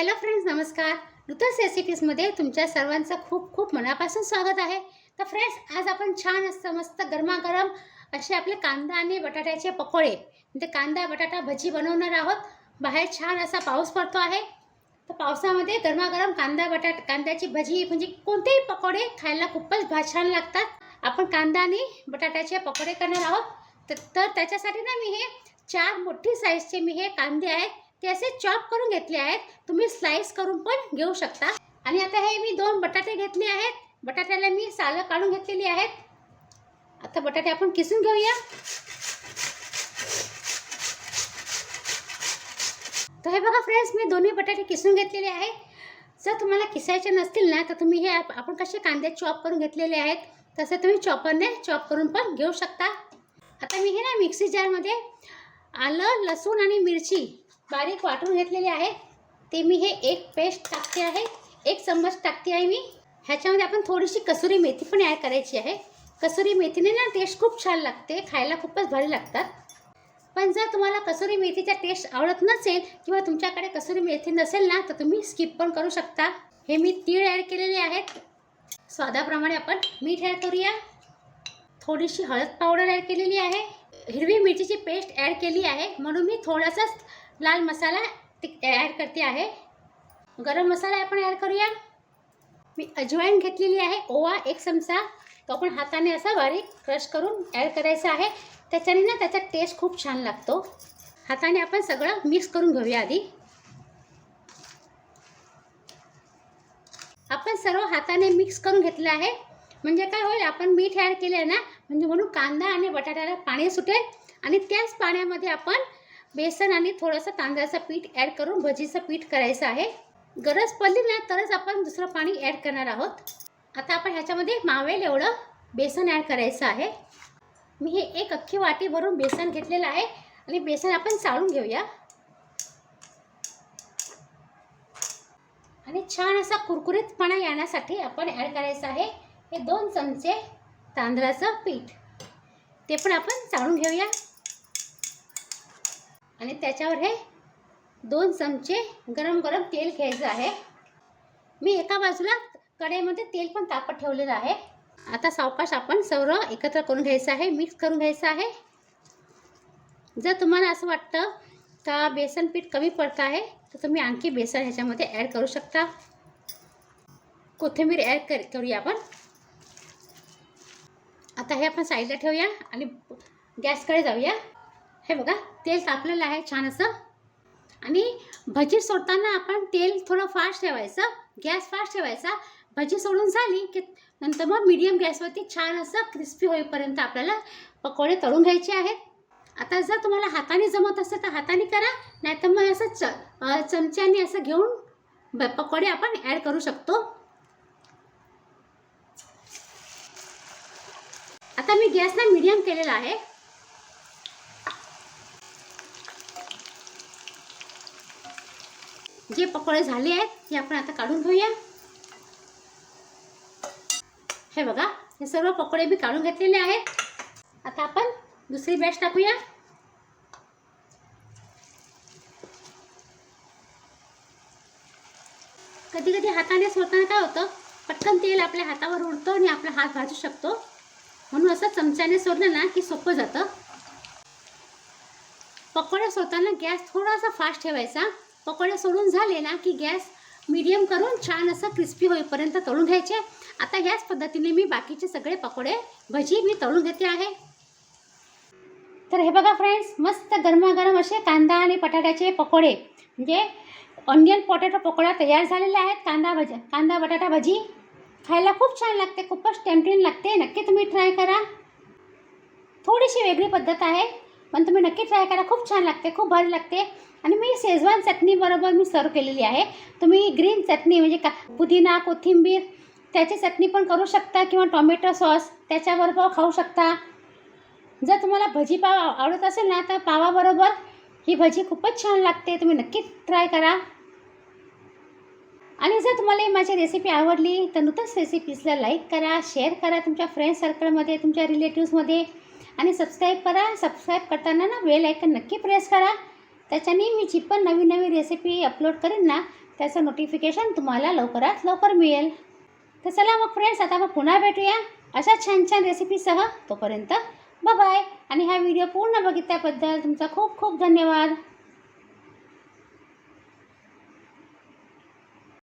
Hello friends नमस्कार. ऋतस रेसिपीजमध्ये तुमच्या सर्वांचं खूप खूप मनापासून स्वागत आहे. तर फ्रेंड्स आज आपण छान असं मस्त गरमागरम असे आपले कांदा आणि बटाट्याचे पकोडे म्हणजे कांदा बटाटा भजी बनवणार आहोत. बाहेर छान असा पाऊस पडतो आहे. तर पावसामध्ये गरमागरम कांदा बटाट कांद्याची भजी म्हणजे कोणतेही पकोडे खायला खूपच भा छान लागतात. आपण कांदा आणि बटाट्याचे पकोडे करणार आहोत. तर तर त्याच्यासाठी ना मी हे चार मोठी साईजचे मी हे कांदे आहेत. ते असे चॉप करून घेतले आहेत. तुम्ही स्लाइस करून पण घेऊ शकता. आणि आता हे मी दोन बटाटे घेतले आहेत. बटाट्याला मी सालं काढून घेतलेली आहेत. आता बटाटे आपण किसून घेऊया. तर हे बघा फ्रेंड्स मी दोन्ही बटाटे किसून घेतलेले आहे जर तुम्हाला किसायचे नसतील ना तर तुम्ही हे आपण कसे कांदे चॉप करून घेतलेले आहेत तसे तुम्ही चॉपरने चॉप करून पण घेऊ शकता. आता मी हे ना मिक्सी जारमध्ये आलं लसूण आणि मिरची बारीक वाटून घेतलेली आहे. ते मी हे एक पेस्ट टाकते आहे. एक चम्मच टाकते आहे मी. ह्याच्यामध्ये आपण थोडीशी कसुरी मेथी पण ॲड करायची आहे. कसुरी मेथीने ना टेस्ट खूप छान लागते. खायला खूपच भारी लागतात. पण जर तुम्हाला कसुरी मेथीचा टेस्ट आवडत नसेल किंवा तुमच्याकडे कसुरी मेथी नसेल ना तर तुम्ही स्किप पण करू शकता. हे मी तीळ ॲड केलेले आहेत. स्वादाप्रमाणे आपण मीठ ॲड करूया. थोडीशी हळद पावडर ॲड केलेली आहे. हिरवी मिरचीची पेस्ट ॲड केली आहे. म्हणून मी थोडासाच लाल मसाला ॲड करते आहे. गरम मसाला आपण ॲड करूया. मी अजवाईन घेतलेली आहे. ओवा एक चमचा. तो आपण हाताने असा बारीक क्रश करून ॲड करायचा आहे. त्याच्याने ना त्याचा टेस्ट खूप छान लागतो. हाताने आपण सगळं मिक्स करून घेऊया आधी. आपण सर्व हाताने मिक्स करून घेतलं आहे. म्हणजे काय होईल? आपण मीठ ॲड केलं ना म्हणजे म्हणून कांदा आणि बटाट्याला पाणी सुटेल आणि त्याच पाण्यामध्ये आपण बेसन आणि थोडंसं तांदळाचं पीठ ॲड करून भजीचं पीठ करायचं आहे. गरज पडली ना तरच आपण दुसरं पाणी ॲड करणार आहोत. आता आपण ह्याच्यामध्ये मावेल एवढं बेसन ॲड करायचं आहे. मी हे एक अख्खी वाटी भरून बेसन घेतलेलं आहे आणि बेसन आपण चाळून घेऊया. आणि छान असा कुरकुरीतपणा येण्यासाठी आपण ॲड करायचं आहे. हे दोन चमचे तांदळाचं पीठ. ते पण आपण चाळून घेऊया. आणि त्याच्यावर हे दोन चमचे गरम गरम तेल घ्यायचं आहे. मी एका बाजूला कढईमध्ये तेल पण तापत ठेवलेलं आहे. आता सावकाश आपण सर्व एकत्र करून घ्यायचं आहे मिक्स करून घ्यायचं आहे. जर तुम्हाला असं वाटतं का बेसन पीठ कमी पडतं आहे तर तुम्ही आणखी बेसन ह्याच्यामध्ये ॲड करू शकता. कोथिंबीर ॲड कर करूया आपण. आता हे आपण साईडला ठेवूया आणि गॅसकडे जाऊया. हे बघा तेल तापलेलं आहे छान असं. आणि भजी सोडताना आपण तेल थोडं फास्ट ठेवायचं. गॅस फास्ट ठेवायचा. भजी सोडून झाली की नंतर मग मीडियम गॅसवरती छान असं क्रिस्पी होईपर्यंत आपल्याला पकोडे तळून घ्यायचे आहेत. आता जर तुम्हाला हाताने जमत असेल तर हाताने करा नाहीतर मग असं च चमच्याने असं घेऊन ब पकोडे आपण ॲड करू शकतो. आता मी गॅसला मीडियम केलेला आहे. जे पकोडे झाले आहेत ते आपण आता काढून घेऊया. हे बघा हे सर्व पकोडे मी काढून घेतलेले आहेत. आता आपण दुसरी बॅच टाकूया. कधी कधी हाताने सोडताना काय होतं पटकन तेल आपल्या हातावर उडतं आणि आपला हात भाजू शकतो. म्हणून असं चमच्याने सोडलं ना की सोपं जातं. पकोडे सोडताना गॅस थोडासा फास्ट ठेवायचा. पकोडे सोडून झाले ना की गॅस मीडियम करून छान असं क्रिस्पी होईपर्यंत तळून घ्यायचे. आता ह्याच पद्धतीने मी बाकीचे सगळे पकोडे भजी मी तळून घेते आहे. तर हे बघा फ्रेंड्स मस्त गरमागरम असे कांदा आणि बटाट्याचे पकोडे. म्हणजे ऑनियन पोटॅटो पकोडा तयार झालेले आहेत. कांदा भजी कांदा बटाटा भजी. खायला खूप छान लागते खूपच टेम्पटिंग लागते. नक्की तुम्ही ट्राय करा. थोडीशी वेगळी पद्धत आहे पण तुम्ही नक्की ट्राय करा. खूप छान लागते खूप भारी लागते. आणि मी शेजवान चटणीबरोबर मी सर्व केलेली आहे. तुम्ही ग्रीन चटणी म्हणजे का पुदिना कोथिंबीर त्याची चटणी पण करू शकता किंवा टॉमॅटो सॉस त्याच्याबरोबर खाऊ शकता. जर तुम्हाला भजी पाव आवडत असेल ना तर पावाबरोबर ही भजी खूपच छान लागते. तुम्ही नक्की ट्राय करा. आणि जर तुम्हाला माझी रेसिपी आवडली तर नूतनच रेसिपीजला लाईक करा शेअर करा तुमच्या फ्रेंड सर्कलमध्ये तुमच्या रिलेटिव्समध्ये आणि सबस्क्राईब करा. सबस्क्राईब करताना ना बेल आयकन नक्की प्रेस करा. त्याच्याने मी जी पण नवीन नवीन रेसिपी अपलोड करेन ना त्याचं नोटिफिकेशन तुम्हाला लवकरात लवकर मिळेल. तर चला मग फ्रेंड्स आता मग पुन्हा भेटूया. अशा छान छान रेसिपीसह तोपर्यंत बाय आणि हा व्हिडिओ पूर्ण बघितल्याबद्दल तुमचा खूप खूप धन्यवाद.